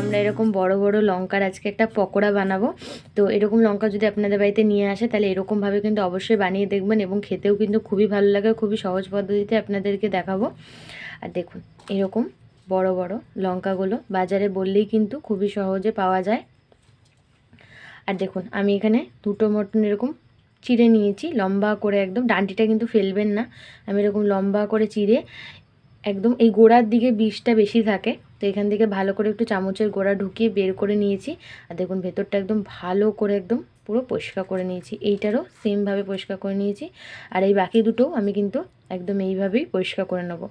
আমরা এরকম বড় বড় লঙ্কার আজকে একটা পকোড়া বানাবো। তো এরকম লঙ্কা যদি আপনাদের বাড়িতে নিয়ে আসে, তাহলে এরকমভাবে কিন্তু অবশ্যই বানিয়ে দেখবেন এবং খেতেও কিন্তু খুবই ভালো লাগে, খুবই সহজ পদ্ধতিতে আপনাদেরকে দেখাবো। আর দেখুন, এরকম বড় বড় লঙ্কাগুলো বাজারে বললেই কিন্তু খুবই সহজে পাওয়া যায়। আর দেখুন, আমি এখানে দুটো মটন এরকম চিড়ে নিয়েছি, লম্বা করে একদম ডান্টিটা কিন্তু ফেলবেন না। আমি এরকম লম্বা করে চিড়ে একদম এই গোড়ার দিকে বিষটা বেশি থাকে, তো এখান থেকে ভালো করে একটু চামচের গোড়া ঢুকিয়ে বের করে নিয়েছি। আর দেখুন, ভেতরটা একদম ভালো করে একদম পুরো পরিষ্কার করে নিয়েছি। এইটারও সেমভাবে পরিষ্কার করে নিয়েছি। আর এই বাকি দুটোও আমি কিন্তু একদম এইভাবেই পরিষ্কার করে নেব।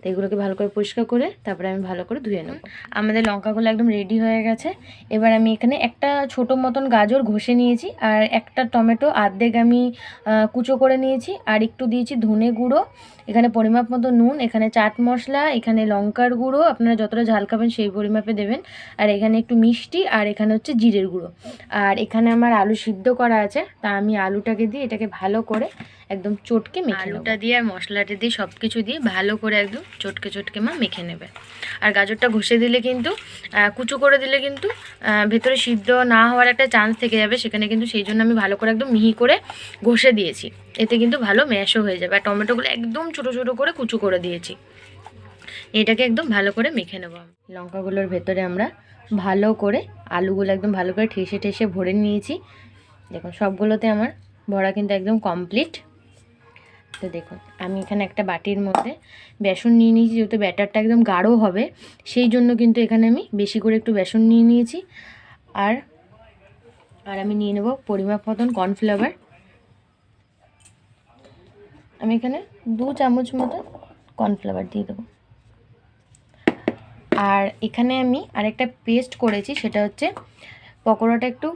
তো এগুলোকে ভালো করে পরিষ্কার করে তারপরে আমি ভালো করে ধুয়ে নেব। আমাদের লঙ্কাগুলো একদম রেডি হয়ে গেছে। এবার আমি এখানে একটা ছোট মতন গাজর ঘষে নিয়েছি আর একটা টমেটো আর্ধেক আমি কুচো করে নিয়েছি আর একটু দিয়েছি ধনে গুঁড়ো। এখানে পরিমাপ মতো নুন, এখানে চাট মশলা, এখানে লঙ্কার গুঁড়ো, আপনারা যতটা ঝাল খাবেন সেই পরিমাপে দেবেন। আর এখানে একটু মিষ্টি আর এখানে হচ্ছে জিরের গুঁড়ো। আর এখানে আমার আলু সিদ্ধ করা আছে, তা আমি আলুটাকে দিয়ে এটাকে ভালো করে একদম চটকে আলুটা দিয়ে আর মশলাটা দিয়ে সব কিছু দিয়ে ভালো করে একদম চটকে চটকে মা মেখে নেবে। আর গাজরটা ঘষে দিলে কিন্তু কুচো করে দিলে কিন্তু ভেতরে সিদ্ধ না হওয়ার একটা চান্স থেকে যাবে। সেখানে কিন্তু সেই জন্য আমি ভালো করে একদম মিহি করে ঘষে দিয়েছি। এতে কিন্তু ভালো ম্যাশও হয়ে যাবে। আর টমেটোগুলো একদম ছোটো ছোটো করে কুচো করে দিয়েছি। এটাকে একদম ভালো করে মেখে নেব। লঙ্কাগুলোর ভেতরে আমরা ভালো করে আলুগুলো একদম ভালো করে ঠেসে ঠেসে ভরে নিয়েছি। দেখুন, সবগুলোতে আমার ভরা কিন্তু একদম কমপ্লিট তো দেখুন, আমি এখানে একটা বাটির মধ্যে বেসন নিয়ে নিয়েছি, যেহেতু ব্যাটারটা একদম গাঢ় হবে, সেই জন্য কিন্তু এখানে আমি বেশি করে একটু বেসন নিয়ে নিয়েছি। আর আর আমি নিয়ে নেব পরিমাপ মতন কর্নফ্লাওয়ার। আমি এখানে দু চামচ মতো কর্নফ্লাওয়ার দিয়ে দেবো। আর এখানে আমি আরেকটা পেস্ট করেছি, সেটা হচ্ছে পকোড়াটা একটু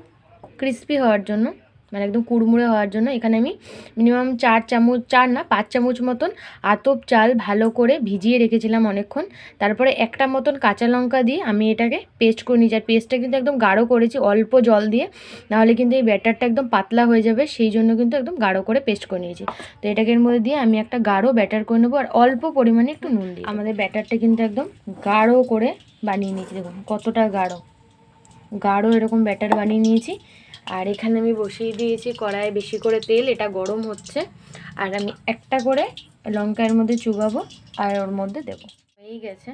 ক্রিস্পি হওয়ার জন্য। মানে একদম কুড়মুড়ে হওয়ার জন্য এখানে আমি মিনিমাম চার চামচ, চার না, পাঁচ চামচ মতন আতপ চাল ভালো করে ভিজিয়ে রেখেছিলাম অনেকক্ষণ। তারপরে একটা মতন কাঁচা লঙ্কা দিয়ে আমি এটাকে পেস্ট করে নিয়েছি। আর পেস্টটা কিন্তু একদম গাঢ় করেছি, অল্প জল দিয়ে। নাহলে কিন্তু এই ব্যাটারটা একদম পাতলা হয়ে যাবে, সেই জন্য কিন্তু একদম গাঢ় করে পেস্ট করে নিয়েছি। তো এটাকে এর মধ্যে দিয়ে আমি একটা গাঢ় ব্যাটার করে নেব, আর অল্প পরিমাণে একটু নুন দিই আমাদের ব্যাটারটা কিন্তু একদম গাঢ় করে বানিয়ে নিয়েছি, দেখুন কতটা গাঢ়। গাঢ় এরকম ব্যাটার বানিয়ে নিয়েছি। আর এখানে আমি বসিয়ে দিয়েছি কড়াইয়ে বেশি করে তেল, এটা গরম হচ্ছে। আর আমি একটা করে লঙ্কার মধ্যে চুবাবো আর ওর মধ্যে দেবো। হয়েই গেছে।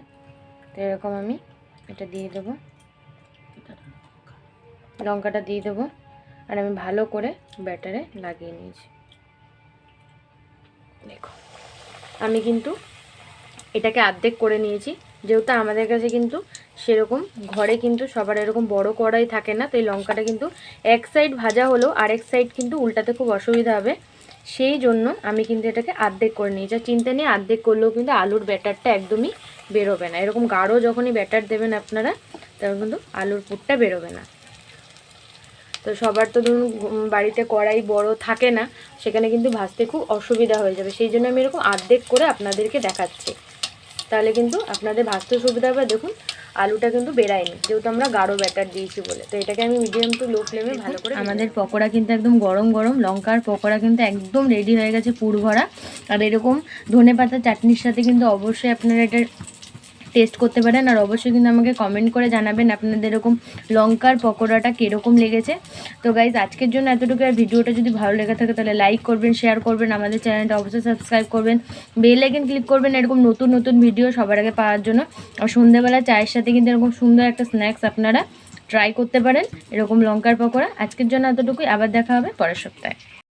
তো এরকম আমি এটা দিয়ে দেবো। লঙ্কাটা দিয়ে দেবো। আর আমি ভালো করে ব্যাটারে লাগিয়ে নিয়েছি। দেখো, আমি কিন্তু এটাকে অর্ধেক করে নিয়েছি। যেহেতু আমাদের কাছে কিন্তু সেরকম, ঘরে কিন্তু সবার এরকম বড় কড়াই থাকে না, তো এই লঙ্কাটা কিন্তু এক সাইড ভাজা হলেও আরেক সাইড কিন্তু উল্টাতে খুব অসুবিধা হবে। সেই জন্য আমি কিন্তু এটাকে আর্ধেক করে নিয়েছি। আর চিন্তা নেই, আর্ধেক করলেও কিন্তু আলুর ব্যাটারটা একদমই বেরোবে না। এরকম গাঢ় যখনই ব্যাটার দেবেন আপনারা, তখন কিন্তু আলুর পুরটা বেরোবে না। তো সবার তো ধরুন বাড়িতে কড়াই বড় থাকে না, সেখানে কিন্তু ভাজতে খুব অসুবিধা হয়ে যাবে। সেই জন্য আমি এরকম আর্ধেক করে আপনাদেরকে দেখাচ্ছি। তাহলে কিন্তু আপনাদের ভাজতে সুবিধা হবে। দেখুন আলুটা কিন্তু বেরায়নি যেহেতু আমরা গাঢ় ব্যাটার দিয়েছি বলে। তো এটাকে আমি মিডিয়াম টু লো ফ্লেমে ভালো করে আমাদের পকোড়া কিন্তু একদম গরম গরম। লঙ্কার পকোড়া কিন্তু একদম রেডি হয়ে গেছে পুর ভরা আর এরকম ধনে পাতা চাটনির সাথে কিন্তু অবশ্যই আপনারা এটা টেস্ট করতে পারেন আর অবশ্যই কিন্তু আমাকে কমেন্ট করে জানাবেন আপনাদের এরকম লঙ্কার পকোড়াটা কীরকম লেগেছে। তো গাইজ আজকের জন্য এতটুকু আর ভিডিওটা যদি ভালো লেগে থাকে তাহলে লাইক করবেন শেয়ার করবেন, আমাদের চ্যানেলটা অবশ্যই সাবস্ক্রাইব করবেন। বেল আইকন ক্লিক করবেন এরকম নতুন নতুন ভিডিও সবার আগে পাওয়ার জন্য। আর সন্ধ্যাবেলা চায়ের সাথে কিন্তু এরকম সুন্দর একটা স্ন্যাক্স আপনারা ট্রাই করতে পারেন, এরকম লঙ্কার পকোড়া। আজকের জন্য এতটুকুই, আবার দেখা হবে পরের সপ্তাহে।